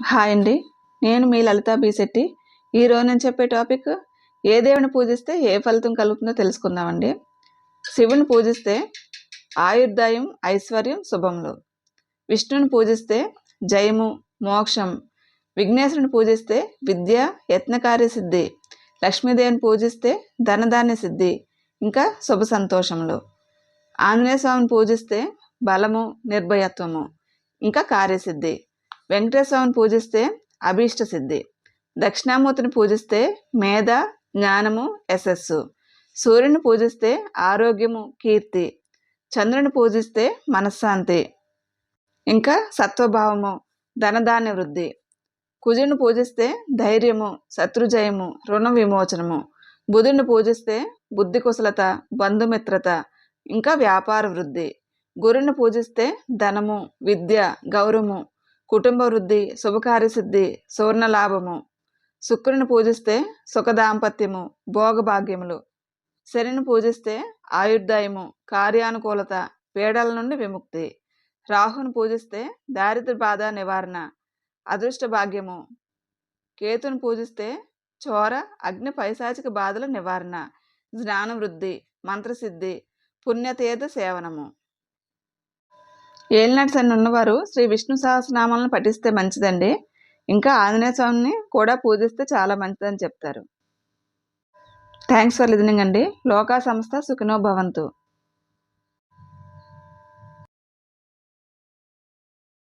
Hi అండి. నేను మీ లలిత బీశెట్టి ఈరోజు నేను చెప్పే టాపిక్ ఏ దేవుని పూజిస్తే ఏ ఫలితం కలుగుతుందో తెలుసుకుందామండి. శివుని పూజిస్తే ఆయుర్దాయం ఐశ్వర్యం శుభములు. విష్ణుని పూజిస్తే జయము మోక్షం. విఘ్నేశ్వరుని పూజిస్తే విద్య యత్నకార్య సిద్ధి. లక్ష్మీదేవిని పూజిస్తే ధనధాన్య సిద్ధి. ఇంకా శుభ సంతోషములు. ఆంజనేయ స్వామిని పూజిస్తే బలము నిర్భయత్వము. ఇంకా కార్యసిద్ధి. వెంకటేశ్వరుని పూజిస్తే అభీష్ట సిద్ధి. దక్షిణామూర్తిని పూజిస్తే మేధ జ్ఞానము యశస్సు. సూర్యుని పూజిస్తే ఆరోగ్యము కీర్తి. చంద్రుని పూజిస్తే మనశ్శాంతి. ఇంకా సత్వభావము ధనధాన్య వృద్ధి. కుజుని పూజిస్తే ధైర్యము శత్రుజయము రుణ విమోచనము. బుధుని పూజిస్తే బుద్ధి కుశలత బంధుమిత్రత ఇంకా వ్యాపార వృద్ధి. గురుని పూజిస్తే ధనము విద్య గౌరవము. కుటుంబ వృద్ధి శుభకార్యసిద్ధి సువర్ణ లాభము శుక్రుని పూజిస్తే సుఖదాంపత్యము భోగభాగ్యములు. శనిని పూజిస్తే ఆయుర్దాయము కార్యానుకూలత పీడల నుండి విముక్తి. రాహును పూజిస్తే దారిద్ర బాధ నివారణ అదృష్ట భాగ్యము. కేతును పూజిస్తే చోర అగ్ని పైశాచిక బాధల నివారణ జ్ఞానవృద్ధి మంత్రసిద్ధి పుణ్యతీర్థ సేవనము. ఏలినాటి శని ఉన్నవారు శ్రీ విష్ణు సహస్రనామాలను పఠిస్తే మంచిదండి. ఇంకా ఆంజనేయ స్వామిని కూడా పూజిస్తే చాలా మంచిదని చెప్తారు. థ్యాంక్స్ ఫర్ లిజనింగ్ అండి. లోకా సంస్థ సుఖినో భవంతు.